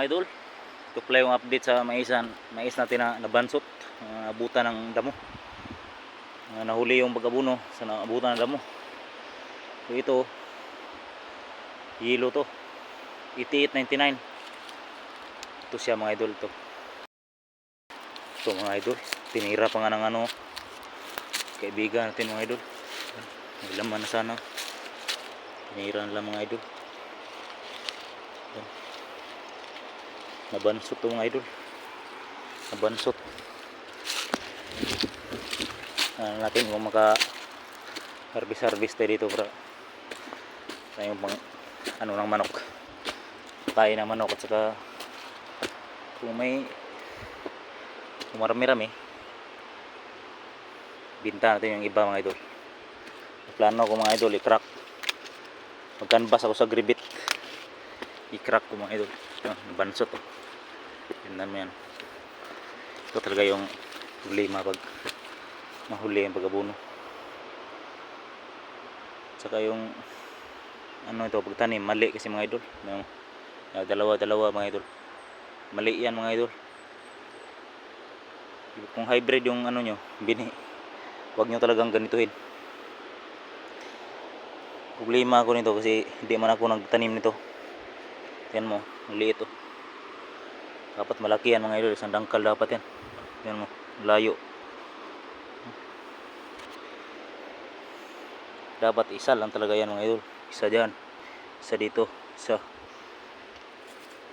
Mga idol, ito pala yung update sa maisan, mais natin na nabansot, uh, ng damo. Nahuli yung bagabuno sa naabutan ng damo. So ito, yelo to. 88.99. Ito siya mga idol to. Ito mga idol, tinira pa nga ng ano, kaibigan natin mga idol. May laman na sana. Tinira na lang mga idol. Nabansot to mga idol. Nabansot. Ano natin kung maka harvest harvest tayo dito para tayong pang ano ng manok. Tayo ng manok at saka kung may kung marami-rami binta natin yung iba mga idol. Plano ko mga idol i-crack. Mag-canvas ako sa gribit. I-crack ko mga idol. Ah, bansot to. Tingnan mo yan. Ito talaga yung problema pag mahuli yung pag-abuno. Saka yung ano ito, pagtanim, mali kasi mga idol. Yung, yung dalawa-dalawa mga idol. Mali yan mga idol. Kung hybrid yung ano nyo, bini, huwag nyo talagang ganituhin. Problema ako nito kasi hindi man ako nagtanim nito. Yan mo, ang liit oh. Dapat malaki yan mga idol, isang dangkal dapat yan. Yan mo, layo. Dapat isa lang talaga yan mga idol. Isa dyan. Isa dito. Isa.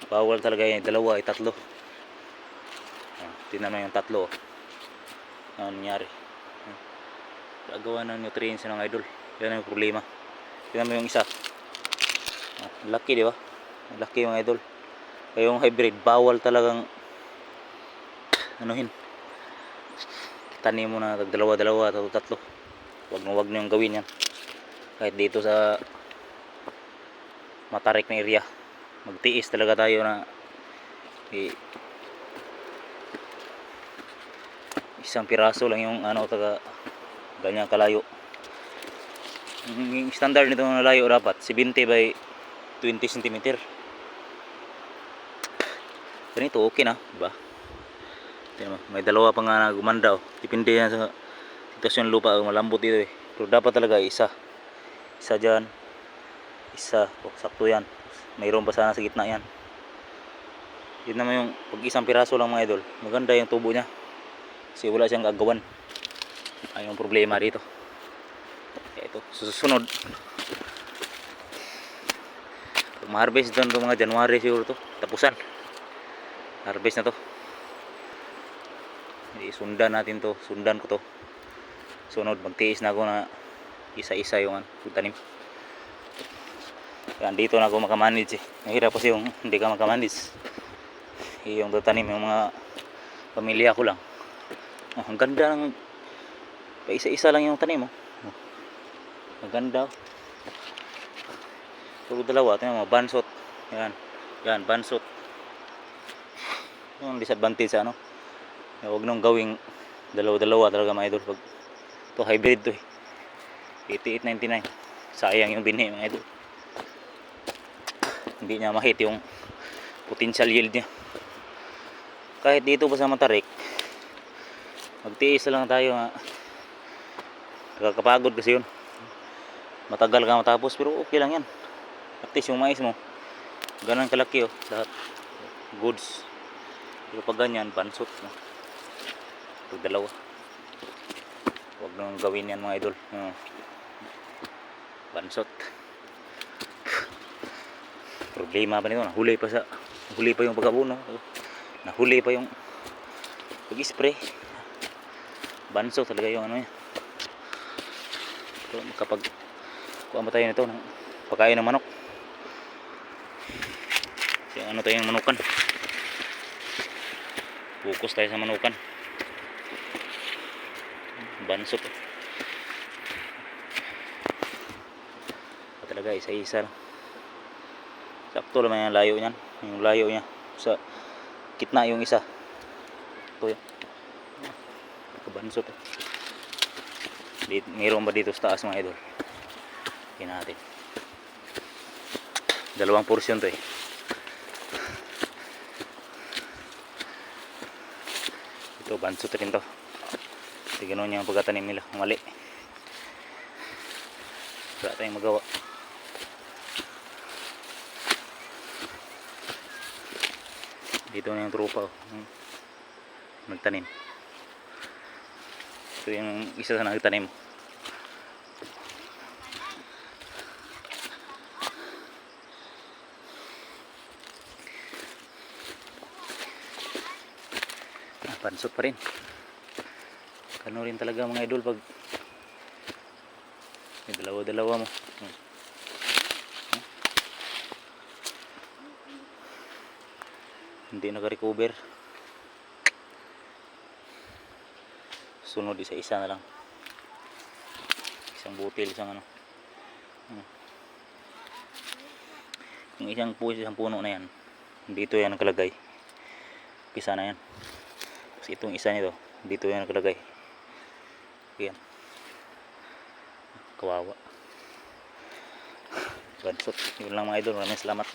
Bawal talaga yan. Dalawa ay tatlo. Tingnan mo yung tatlo. oh. Ano nangyari. Gagawa ng nutrients ng idol. Yan ang problema. Tingnan mo yung isa. Laki di ba? Laki yung idol. Yung hybrid, bawal talagang anuhin. Tanim mo na dalawa-dalawa, tatlo tatlo. Wag na wag nyo gawin yan. Kahit dito sa matarik na area. Magtiis talaga tayo na i- isang piraso lang yung ano taga ganyan kalayo. Yung standard nito na layo dapat 70 by 20 cm. Ganito okay na, diba? Tingnan mo, may dalawa pa nga na gumanda oh. Depende yan sa sitwasyon lupa, oh, malambot dito eh. Pero dapat talaga isa. Isa dyan. Isa, oh, sakto yan. Mayroon pa sana sa gitna yan. Yun naman yung pag isang piraso lang mga idol, maganda yung tubo niya. Kasi wala siyang gagawan. Ay yung problema dito. Ito, susunod. Pag ma-harvest doon mga January siguro to, tapusan. Harvest na to. Isundan natin to, sundan ko to. Sunod, magtiis na ako na isa-isa ano, yung tanim. Yan, dito na ako makamanage eh. Mahirap kasi yung hindi ka makamanage. Yung tatanim, yung mga pamilya ko lang. Oh, ang ganda ng isa-isa lang yung tanim oh. Oh. Ang ganda. oh. Puro dalawa, ito yung mga bansot. Yan. Yan, bansot. Yung disadvantage sa ano. Huwag nung gawing dalawa-dalawa talaga mga idol. Pag ito hybrid to eh. 88.99. Sayang yung binhi mga idol. Hindi niya mahit yung potential yield niya. Kahit dito pa sa Matarik, magtiis lang tayo nga. Nakakapagod kasi yun. Matagal ka matapos pero okay lang yan. At least yung mais mo, ganun kalaki oh. Lahat goods. Pero pag ganyan, bansot. No? Pag dalawa. Huwag nang gawin yan mga idol. No. Bansot. Problema pa nito. Nahuli pa sa nahuli pa yung pagkabuno. Nahuli pa yung pag-spray. Bansot talaga yung ano yan. So, kapag kuha mo tayo nito ng pagkain ng manok. Kasi ano tayo yung manukan. Focus tayo sa manukan. Bansot. Talaga isa-isa. Sakto naman yung layo niyan. Yung layo niya. Sa gitna yung isa. Ito yun. Kabansot. Eh. Dito, mayroon ba dito sa taas mga idol? Tingnan natin. Dalawang portion to eh. Ito, bansot rin to. Kasi ganun yung pagkatanim nila. Mali. Wala tayong magawa. Dito na yung trupa. Oh. Hmm. Nagtanim. Ito yung isa sa nagtanim. Pansot pa rin. Kano rin talaga mga idol pag may dalawa-dalawa mo. Hmm. Hmm. Hindi naka-recover. Sunod isa-isa na lang. Isang butil, isang ano. Yung isang puso, isang puno na yan. Dito yan nakalagay. Kisa na yan. Kasi itong isa nito, dito yan nakalagay. Yan. Kawawa. Bansot. Yun lang mga idol. Maraming salamat.